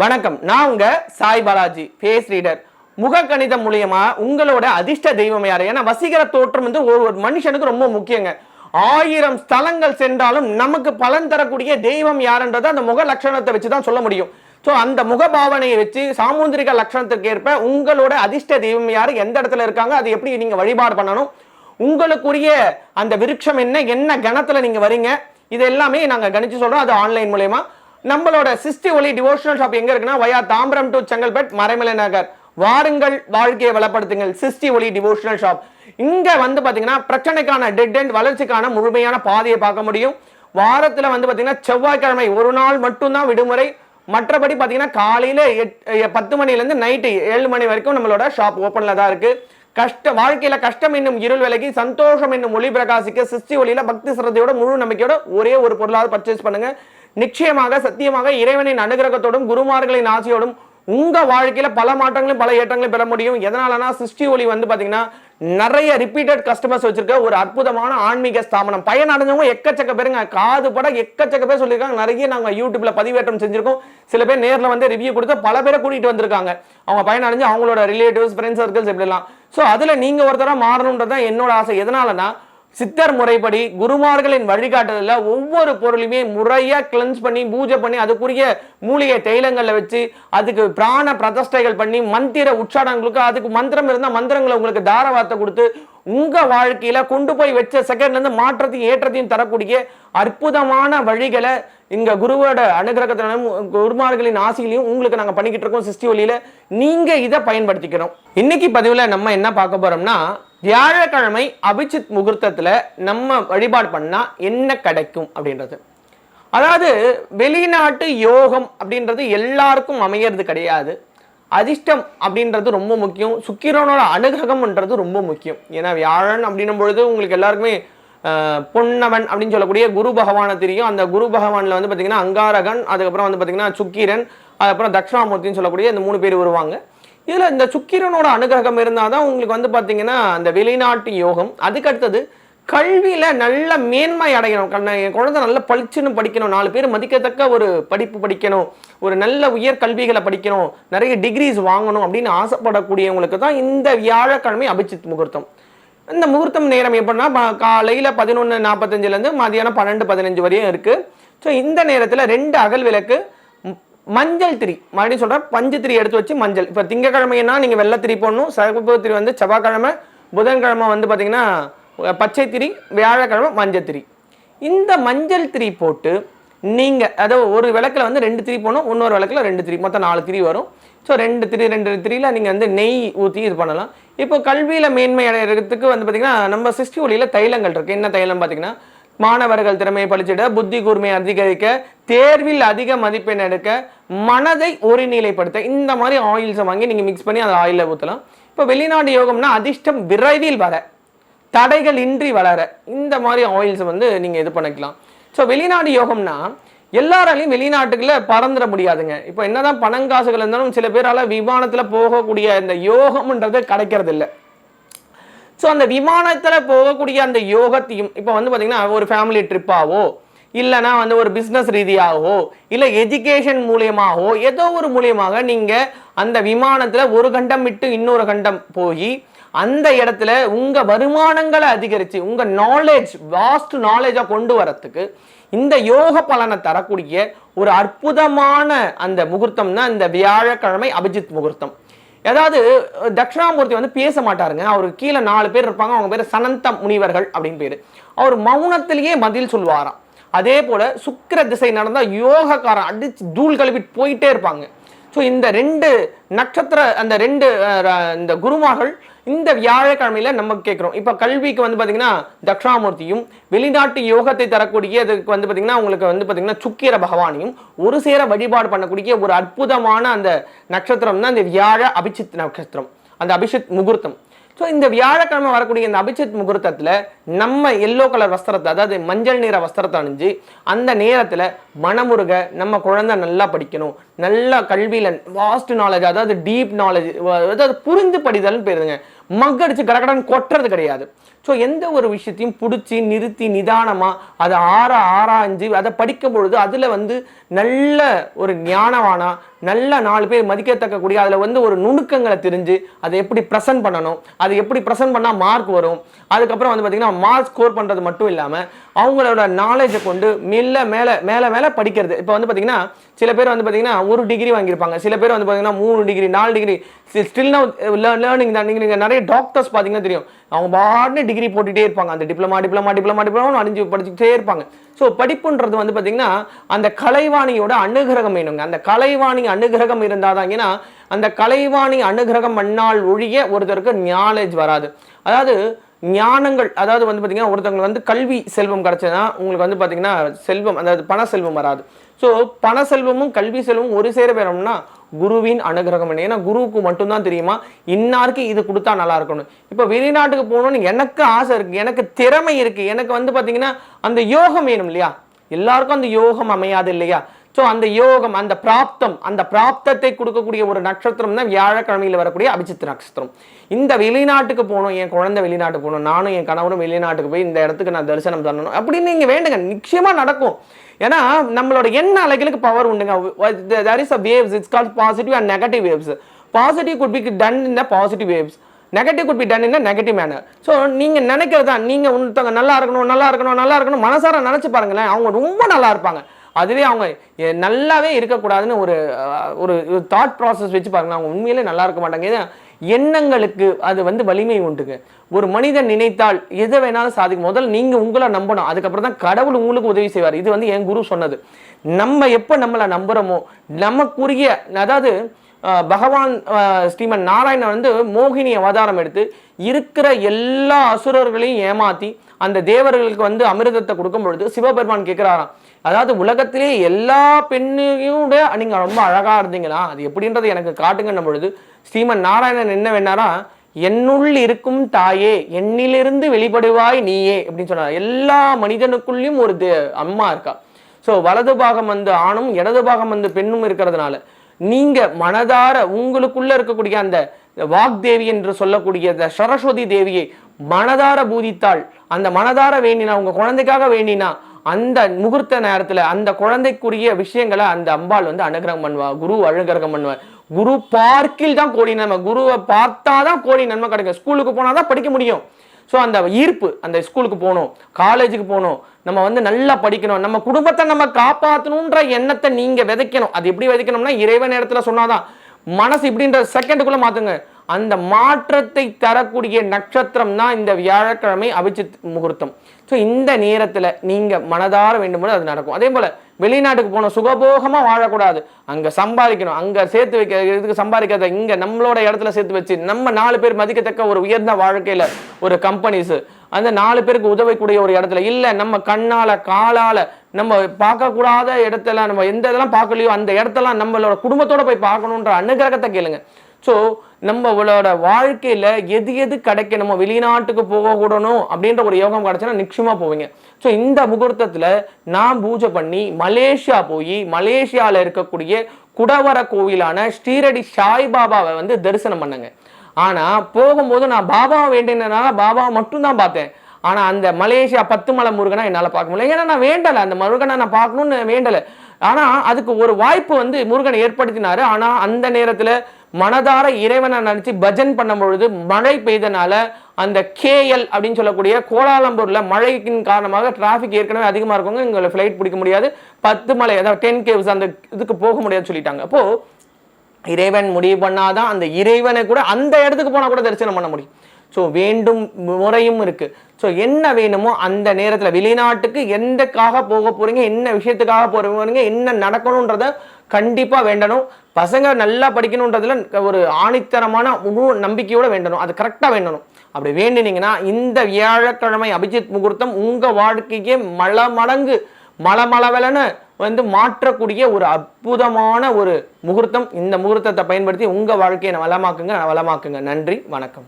வணக்கம். நான் உங்க சாய் பாலாஜி ஃபேஸ் ரீடர். முக கணிதம் மூலியமா உங்களோட அதிர்ஷ்ட தெய்வம் யாரு? ஏன்னா வசீகர தோற்றம் வந்து ஒரு ஒரு மனுஷனுக்கு ரொம்ப முக்கியங்க. ஆயிரம் ஸ்தலங்கள் சென்றாலும் நமக்கு பலன் தரக்கூடிய தெய்வம் யாருன்றதை அந்த முக லட்சணத்தை வச்சு தான் சொல்ல முடியும். ஸோ அந்த முக பாவனையை வச்சு சாமுந்திரிக லட்சணத்துக்கு ஏற்ப உங்களோட அதிர்ஷ்ட தெய்வம் யார்? எந்த இடத்துல இருக்காங்க? அது எப்படி நீங்கள் வழிபாடு பண்ணணும்? உங்களுக்குரிய அந்த விருட்சம் என்ன? என்ன கணத்தில் நீங்கள் வரீங்க? இது எல்லாமே நாங்கள் கணிச்சு சொல்கிறோம் அது ஆன்லைன் மூலயமா. நம்மளோட சிஸ்டி ஒலி டிவோஷனல் ஷாப் எங்க இருக்குன்னா வயா தாம்பரம் டு செங்கல்பட் மறைமலை நகர். வாருங்கள் வாழ்க்கையை வளப்படுத்துங்கள். சிஸ்டி ஒலி டிவோஷனல் ஷாப் இங்க வந்து பாத்தீங்கன்னா பிரச்சனைக்கான டெட் அண்ட் வளர்ச்சிக்கான முழுமையான பாதையை பார்க்க முடியும். வாரத்துல வந்து பாத்தீங்கன்னா செவ்வாய்க்கிழமை ஒரு நாள் மட்டும்தான் விடுமுறை. மற்றபடி பாத்தீங்கன்னா காலையில எட்- பத்து மணிலேருந்து நைட்டு ஏழு மணி வரைக்கும் நம்மளோட ஷாப் ஓப்பன்ல தான் இருக்கு. கஷ்ட வாழ்க்கையில கஷ்டம் என்னும் இருள் விலகி சந்தோஷம் என்னும் ஒளி பிரகாசிக்க சிஸ்டி ஒளியில பக்தி சிரத்தையோட முழு நம்பிக்கையோட ஒரே ஒரு பொருளாவது பர்ச்சேஸ் பண்ணுங்க. நிச்சயமாக சத்தியமாக இறைவனின் அனுகிரகத்தோடும் குருமார்களின் ஆசையோடும் உங்க வாழ்க்கையில பல மாற்றங்களும் பல ஏற்றங்களும் பெற முடியும். எதனாலனா சிஸ்டி ஒளி வந்து பாத்தீங்கன்னா நிறைய ரிப்பீட்டட் கஸ்டமர்ஸ் வச்சிருக்க ஒரு அற்புதமான ஆன்மீக ஸ்தாபனம். பயன் அடைஞ்சவங்க எக்கச்சக்க பேருங்க. காது பட எக்கச்சக்க பேர் சொல்லியிருக்காங்க. நிறைய நாங்க யூடியூப்ல பதிவேற்றம் செஞ்சிருக்கோம். சில பேர் நேர்ல வந்து ரிவ்யூ கொடுத்து பல பேரை கூட்டிட்டு வந்திருக்காங்க. அவங்க பயன் அடைஞ்சு அவங்களோட ரிலேட்டிவ்ஸ் ஃப்ரெண்ட்ஸ் சர்க்கிள்ஸ் இப்படிலாம். ஸோ அதுல நீங்க ஒருத்தராக மாறணுன்றது தான் என்னோட ஆசை. எதனாலனா சித்தர் முறைப்படி குருமார்களின் வழிகாட்டுதலில் ஒவ்வொரு பொருளையுமே முறையாக கிளென்ஸ் பண்ணி பூஜை பண்ணி அதுக்குரிய மூலிகை தைலங்களில் வச்சு அதுக்கு பிராண பிரதஷ்டைகள் பண்ணி மந்திர உச்சாடங்களுக்கு அதுக்கு மந்திரம் இருந்தால் மந்திரங்களை உங்களுக்கு தாரவார்த்தை கொடுத்து உங்கள் வாழ்க்கையில் கொண்டு போய் வச்ச செகண்ட்லேருந்து மாற்றத்தையும் ஏற்றத்தையும் தரக்கூடிய அற்புதமான வழிகளை இங்கே குருவோட அனுகிரகத்திலும் குருமார்களின் ஆசையிலையும் உங்களுக்கு நாங்கள் பண்ணிக்கிட்டு இருக்கோம் சிஸ்டி ஒளியில நீங்கள் இதை பயன்படுத்திக்கிறோம் இன்னைக்கு பதிவில் நம்ம என்ன பார்க்க போகிறோம்னா வியாழக்கிழமை அபிஜித் முகூர்த்தத்தில் நம்ம வழிபாடு பண்ணால் என்ன கிடைக்கும் அப்படின்றது. அதாவது வெளிநாட்டு யோகம் அப்படின்றது எல்லாருக்கும் அமையிறது கிடையாது. அதிர்ஷ்டம் அப்படின்றது ரொம்ப முக்கியம். சுக்கிரனோட அனுகிரகம்ன்றது ரொம்ப முக்கியம். ஏன்னா வியாழன் அப்படின்னும் பொழுது உங்களுக்கு எல்லாருக்குமே பொன்னவன் அப்படின்னு சொல்லக்கூடிய குரு பகவானை தெரியும். அந்த குரு பகவானில் வந்து பார்த்தீங்கன்னா அங்காரகன் அதுக்கப்புறம் வந்து பார்த்தீங்கன்னா சுக்கிரன் அதுக்கப்புறம் தட்சிணாமூர்த்தின்னு சொல்லக்கூடிய இந்த மூணு பேர் வருவாங்க. இதில் இந்த சுக்கிரனோட அனுகிரகம் இருந்தால் தான் உங்களுக்கு வந்து பார்த்தீங்கன்னா அந்த வெளிநாட்டு யோகம். அதுக்கடுத்தது கல்வியில் நல்ல மேன்மை அடையணும். என் குழந்தை நல்ல பளிச்சுன்னு படிக்கணும். நாலு பேர் மதிக்கத்தக்க ஒரு படிப்பு படிக்கணும். ஒரு நல்ல உயர் கல்விகளை படிக்கணும். நிறைய டிகிரிஸ் வாங்கணும் அப்படின்னு ஆசைப்படக்கூடியவங்களுக்கு தான் இந்த வியாழக்கிழமை அபிஜித் முகூர்த்தம். இந்த முகூர்த்தம் நேரம் எப்படின்னா காலையில் பதினொன்று நாற்பத்தஞ்சிலேருந்து மதியானம் பன்னெண்டு பதினஞ்சு வரையும் இருக்குது ஸோ இந்த நேரத்தில் ரெண்டு அகல் விளக்கு மஞ்சள் திரி. மறுபடியும் சொல்கிறேன் பஞ்சு திரி எடுத்து வச்சு மஞ்சள். இப்போ திங்கக்கிழமைனா நீங்கள் வெள்ளை திரி போடணும் சிவப்பு திரி வந்து செவ்வாய்க்கிழமை புதன்கிழமை வந்து பார்த்தீங்கன்னா பச்சை திரி வியாழக்கிழமை மஞ்சள் திரி. இந்த மஞ்சள் திரி போட்டு நீங்கள் அதாவது ஒரு விளக்கில் வந்து ரெண்டு திரி போடணும் இன்னொரு விளக்கில் ரெண்டு திரி மொத்தம் நாலு திரி வரும். ஸோ ரெண்டு திரி ரெண்டு திரியில் நீங்கள் வந்து நெய் ஊற்றி இது பண்ணலாம். இப்போ கல்வியில் மேன்மை அடைகிறதுக்கு வந்து பார்த்தீங்கன்னா நம்ம சிஸ்டி ஒளியில் தைலங்கள் இருக்குது என்ன தைலம் பார்த்தீங்கன்னா மாணவர்கள் திறமையை பழிச்சிட புத்தி கூர்மையை அதிகரிக்க தேர்வில் அதிக மதிப்பெண் எடுக்க மனதை ஒருநிலைப்படுத்த இந்த மாதிரி ஆயில்ஸை வாங்கி நீங்கள் மிக்ஸ் பண்ணி அதை ஆயிலில் ஊற்றலாம் இப்போ வெளிநாடு யோகம்னா அதிர்ஷ்டம் விரைவில் வர தடைகள் இன்றி வளர இந்த மாதிரி ஆயில்ஸ் வந்து நீங்கள் இது பண்ணிக்கலாம். ஸோ வெளிநாடு யோகம்னா எல்லாராலையும் வெளிநாட்டுக்குள்ள பறந்துட முடியாதுங்க. இப்போ என்னதான் பணங்காசுகள் இருந்தாலும் சில பேரால் விமானத்தில் போகக்கூடிய இந்த யோகம்ன்றது கிடைக்கிறது இல்லை ஸோ அந்த விமானத்தில் போகக்கூடிய அந்த யோகத்தையும் இப்போ வந்து பார்த்திங்கன்னா ஒரு ஃபேமிலி ட்ரிப்பாவோ இல்லைனா வந்து ஒரு பிஸ்னஸ் ரீதியாகவோ இல்லை எஜுகேஷன் மூலியமாகவோ ஏதோ ஒரு மூலியமாக நீங்கள் அந்த விமானத்தில் ஒரு கண்டம் விட்டு இன்னொரு கண்டம் போய் அந்த இடத்துல உங்கள் வருமானங்களை அதிகரித்து உங்கள் நாலேஜ் வாஸ்ட் நாலேஜாக கொண்டு வரத்துக்கு இந்த யோக பலனை தரக்கூடிய ஒரு அற்புதமான அந்த முகூர்த்தம் தான் இந்த வியாழக்கிழமை அபிஜித் முகூர்த்தம். ஏதாவது தட்சிணாமூர்த்தி வந்து பேச மாட்டாருங்க. அவருக்கு கீழே நாலு பேர் இருப்பாங்க. அவங்க பேர் சனந்த முனிவர்கள் அப்படின்னு பேர். அவர் மௌனத்திலேயே பதில் சொல்லுவாராம். அதே போல சுக்கிர திசை நடந்தால் யோகக்காரன் அடிச்சு தூள் கழுவிட்டு போயிட்டே இருப்பாங்க. ஸோ இந்த ரெண்டு நட்சத்திர அந்த ரெண்டு இந்த குருமார்கள் இந்த வியாழக்கிழமையில் நம்ம கேட்குறோம். இப்போ கல்விக்கு வந்து பார்த்தீங்கன்னா தக்ஷாமூர்த்தியும் வெளிநாட்டு யோகத்தை தரக்கூடிய இதுக்கு வந்து பார்த்தீங்கன்னா உங்களுக்கு வந்து பார்த்தீங்கன்னா சுக்கிர பகவானையும் ஒரு சேர வழிபாடு பண்ணக்கூடிய ஒரு அற்புதமான அந்த நட்சத்திரம் தான் இந்த வியாழ அபிஷித் நட்சத்திரம். அந்த அபிஷித் முகூர்த்தம். ஸோ இந்த வியாழக்கிழமை வரக்கூடிய இந்த அபிஜித் முகூர்த்தத்தில் நம்ம எல்லோ கலர் வஸ்திரத்தை அதாவது மஞ்சள் நிற வஸ்திரத்தை அணிஞ்சு அந்த நேரத்தில் மனமுருக நம்ம குழந்தை நல்லா படிக்கணும். நல்லா கல்வியில் வாஸ்ட் நாலேஜ் அதாவது டீப் நாலேஜ் அதாவது புரிந்து படிதல்னு போயிருதுங்க மக்கடிச்சு கடகடன் கொட்டுறது கிடையாது. ஸோ எந்த ஒரு விஷயத்தையும் பிடிச்சி நிறுத்தி நிதானமாக அதை ஆற ஆராய்ஞ்சு அதை படிக்கும் பொழுது அதில் வந்து நல்ல ஒரு ஞானவானா நல்ல நாலு பேர் மதிக்கத்தக்கக்கூடிய அதில் வந்து ஒரு நுணுக்கங்களை தெரிஞ்சு அதை எப்படி ப்ரெசென்ட் பண்ணணும் அது எப்படி ப்ரெசென்ட் பண்ணால் மார்க் வரும் அதுக்கப்புறம் வந்து பார்த்தீங்கன்னா மார்க் ஸ்கோர் பண்ணுறது மட்டும் இல்லாமல் அவங்களோட நாலேஜை கொண்டு மெல்ல மேலே மேலே மேலே படிக்கிறது. இப்போ வந்து பார்த்தீங்கன்னா சில பேர் வந்து பார்த்தீங்கன்னா ஒரு டிகிரி வாங்கியிருப்பாங்க. சில பேர் வந்து பார்த்தீங்கன்னா மூணு டிகிரி நாலு டிகிரி ஸ்டில் நவ் லேர்னிங் தான். நீங்கள் நீங்கள் நிறைய டாக்டர்ஸ் பார்த்தீங்கன்னா தெரியும். அவங்க பாட்னு டிகிரி போட்டுகிட்டே இருப்பாங்க. அந்த டிப்ளமா டிப்ளமா டிப்ளமா டிப்ளமா அணிஞ்சு படிச்சுட்டே இருப்பாங்க. ஸோ படிப்புன்றது வந்து பார்த்தீங்கன்னா அந்த கலைவாணியோட அனுகிரகம் வேணுங்க. அந்த கலைவாணி அனுகிரகம் இருந்தால் தான் ஏன்னா அந்த கலைவாணி அனுகிரகம் மண்ணால் ஒழிய ஒருத்தருக்கு நாலேஜ் வராது. அதாவது ஞானங்கள் அதாவது வந்து பார்த்தீங்கன்னா ஒருத்தவங்களுக்கு வந்து கல்வி செல்வம் கிடைச்சதுன்னா உங்களுக்கு வந்து பார்த்தீங்கன்னா செல்வம் அதாவது பண செல்வம் வராது. ஸோ பண செல்வமும் கல்வி செல்வமும் ஒரு சேர வேணும்னா குருவின் அனுகிரகம் என்ன ஏன்னா குருவுக்கு மட்டும்தான் தெரியுமா இன்னாருக்கு இது கொடுத்தா நல்லா இருக்கணும் இப்போ வெளிநாட்டுக்கு போகணும்னு எனக்கு ஆசை இருக்குது எனக்கு திறமை இருக்குது எனக்கு வந்து பார்த்தீங்கன்னா அந்த யோகம் வேணும் இல்லையா? எல்லாருக்கும் அந்த யோகம் அமையாது இல்லையா? ஸோ அந்த யோகம் அந்த பிராப்தம் அந்த பிராப்தத்தை கொடுக்கக்கூடிய ஒரு நட்சத்திரம் தான் வியாழக்கிழமையில் வரக்கூடிய அபிஜித் நட்சத்திரம். இந்த வெளிநாட்டுக்கு போகணும் என் குழந்தை வெளிநாட்டுக்கு போகணும் நானும் என் கணவரும் வெளிநாட்டுக்கு போய் இந்த இடத்துக்கு நான் தரிசனம் தரணும் அப்படின்னு நீங்கள் வேண்டுங்க. நிச்சயமாக நடக்கும். ஏன்னா நம்மளோட எண்ண அலைகளுக்கு பவர் உண்டுங்க. There is a waves it's call positive and negative waves positive good be done in the positive waves negative good be done in negative manner so நீங்கள் நினைக்கிறது தான் நீங்கள் ஒருத்தவங்க நல்லா இருக்கணும் நல்லா இருக்கணும் நல்லா இருக்கணும் மனசார நினச்சி பாருங்களேன். அவங்க ரொம்ப நல்லா இருப்பாங்க. அதுவே அவங்க நல்லாவே இருக்கக்கூடாதுன்னு ஒரு ஒரு தாட் ப்ராசஸ் வச்சு பாருங்க அவங்க உண்மையிலே நல்லா இருக்க மாட்டாங்க. ஏன்னா எண்ணங்களுக்கு அது வந்து வலிமை உண்டுங்க. ஒரு மனிதன் நினைத்தால் எதை வேணாலும் சாதிக்கும். முதல்ல நீங்கள் உங்களை நம்பணும். அதுக்கப்புறம் தான் கடவுள் உங்களுக்கு உதவி செய்வார். இது வந்து என் குரு சொன்னது. நம்ம எப்போ நம்மளை நம்புகிறோமோ நமக்குரிய அதாவது பகவான் ஸ்ரீமன் நாராயணன் வந்து மோகினி அவதாரம் எடுத்து இருக்கிற எல்லா அசுரர்களையும் ஏமாத்தி அந்த தேவர்களுக்கு வந்து அமிர்தத்தை கொடுக்கும் பொழுது சிவபெருமான் கேட்கிறாராம் அதாவது உலகத்திலே எல்லா பெண்ணையும் விட நீங்க ரொம்ப அழகா இருந்தீங்களா அது எப்படின்றது எனக்கு காட்டுங்கன்ன பொழுது ஸ்ரீமன் நாராயணன் என்ன வேணாரா என்னுள் இருக்கும் தாயே என்னிலிருந்து வெளிப்படுவாய் நீயே அப்படின்னு சொன்னார். எல்லா மனிதனுக்குள்ளேயும் ஒரு தே- அம்மா இருக்கா. ஸோ வலது பாகம் வந்து ஆணும் இடது பாகம் வந்து பெண்ணும் இருக்கிறதுனால நீங்கள் மனதார உங்களுக்குள்ளே இருக்கக்கூடிய அந்த வாக்தேவி என்று சொல்லக்கூடிய இந்த சரஸ்வதி தேவியை மனதார பூதித்தாள் அந்த மனதார வேண்டினா உங்கள் குழந்தைக்காக வேண்டினா அந்த முகூர்த்த நேரத்தில் அந்த குழந்தைக்குரிய விஷயங்களை அந்த அம்பாள் வந்து அனுகிரகம் பண்ணுவா குரு அனுகிரகம் பண்ணுவார் குரு பார்க்கில் தான் கோடி நன்மை குருவை பார்த்தா தான் கோடி நன்மை கிடைக்கும். ஸ்கூலுக்கு போனால் தான் படிக்க முடியும். ஸோ அந்த ஈர்ப்பு அந்த ஸ்கூலுக்கு போகணும் காலேஜுக்கு போகணும் நம்ம வந்து நல்லா படிக்கணும் நம்ம குடும்பத்தை நம்ம காப்பாற்றணுன்ற எண்ணத்தை நீங்கள் விதைக்கணும். அது எப்படி விதைக்கணும்னா இறைவன் இடத்துல சொன்னாதான். மனசு இப்படின்ற செகண்டுக்குள்ளே மாற்றுங்க அந்த மாற்றத்தை தரக்கூடிய நட்சத்திரம் தான் இந்த வியாழக்கிழமை அபிஜித் முகூர்த்தம். ஸோ இந்த நேரத்தில் நீங்கள் மனதார வேண்டும்போது அது நடக்கும். அதே போல் வெளிநாட்டுக்கு போகணும் சுகபோகமாக வாழக்கூடாது. அங்கே சம்பாதிக்கணும். அங்கே சேர்த்து வைக்க இதுக்கு சம்பாதிக்காத இங்கே நம்மளோட இடத்துல சேர்த்து வச்சு நம்ம நாலு பேர் மதிக்கத்தக்க ஒரு உயர்ந்த வாழ்க்கையில் ஒரு கம்பெனிஸு அந்த நாலு பேருக்கு உதவக்கூடிய ஒரு இடத்துல. இல்லை நம்ம கண்ணால் காலால் நம்ம பார்க்கக்கூடாத இடத்துல நம்ம எந்த இதெல்லாம் பார்க்கலையோ அந்த இடத்தெல்லாம் நம்மளோட குடும்பத்தோடு போய் பார்க்கணுன்ற அனுகிரகத்தை கேளுங்க. ஸோ நம்மளோட வாழ்க்கையில எது எது கிடைக்கணுமோ வெளிநாட்டுக்கு போகக்கூடணும் அப்படின்ற ஒரு யோகம் கிடைச்சுன்னா நிச்சயமா போவீங்க. ஸோ இந்த முகூர்த்தத்துல நான் பூஜை பண்ணி மலேசியா போய் மலேசியால இருக்கக்கூடிய குடவர கோவிலான ஸ்ரீரடி சாய்பாபாவை வந்து தரிசனம் பண்ணுங்க. ஆனா போகும்போது நான் பாபாவை வேண்டினதுனால பாபாவை மட்டும்தான் பார்த்தேன். ஆனா அந்த மலேசியா பத்து மலை முருகனை என்னால பார்க்க முடியல. ஏன்னா நான் வேண்டல. அந்த முருகனை நான் பார்க்கணும்னு வேண்டல. ஆனா அதுக்கு ஒரு வாய்ப்பு வந்து முருகன் ஏற்படுத்தினாரு. ஆனா அந்த நேரத்துல மனதார இறைவனை நினைச்சு பஜன் பண்ணும் பொழுது மழை பெய்தனால அந்த கேஎல் அப்படின்னு சொல்லக்கூடிய கோலாலம்பூர்ல மழைக்கின் காரணமாக டிராஃபிக் ஏற்கனவே அதிகமா இருக்கவங்க எங்களை ஃப்ளைட் பிடிக்க முடியாது. பத்து மலை அதாவது டென் கேவ்ஸ் அந்த இதுக்கு போக முடியாதுன்னு சொல்லிட்டாங்க. அப்போ இறைவன் முடிவு பண்ணாதான் அந்த இறைவனை கூட அந்த இடத்துக்கு போனா கூட தரிசனம் பண்ண முடியும். ஸோ வேண்டும் முறையும் இருக்கு. ஸோ என்ன வேணுமோ அந்த நேரத்தில் வெளிநாட்டுக்கு எந்தக்காக போக போறீங்க என்ன விஷயத்துக்காக போறீங்க என்ன நடக்கணுன்றத கண்டிப்பாக வேண்டணும். பசங்க நல்லா படிக்கணுன்றதுல ஒரு ஆணித்தரமான முழு நம்பிக்கையோட வேண்டணும். அது கரெக்டாக வேண்டணும். அப்படி வேண்டினீங்கன்னா இந்த வியாழக்கிழமை அபிஜித் முகூர்த்தம் உங்கள் வாழ்க்கையே மல மடங்கு மலமளவலன்னு வந்து மாற்றக்கூடிய ஒரு அற்புதமான ஒரு முகூர்த்தம். இந்த முகூர்த்தத்தை பயன்படுத்தி உங்கள் வாழ்க்கையை வளமாக்குங்க வளமாக்குங்க நன்றி வணக்கம்.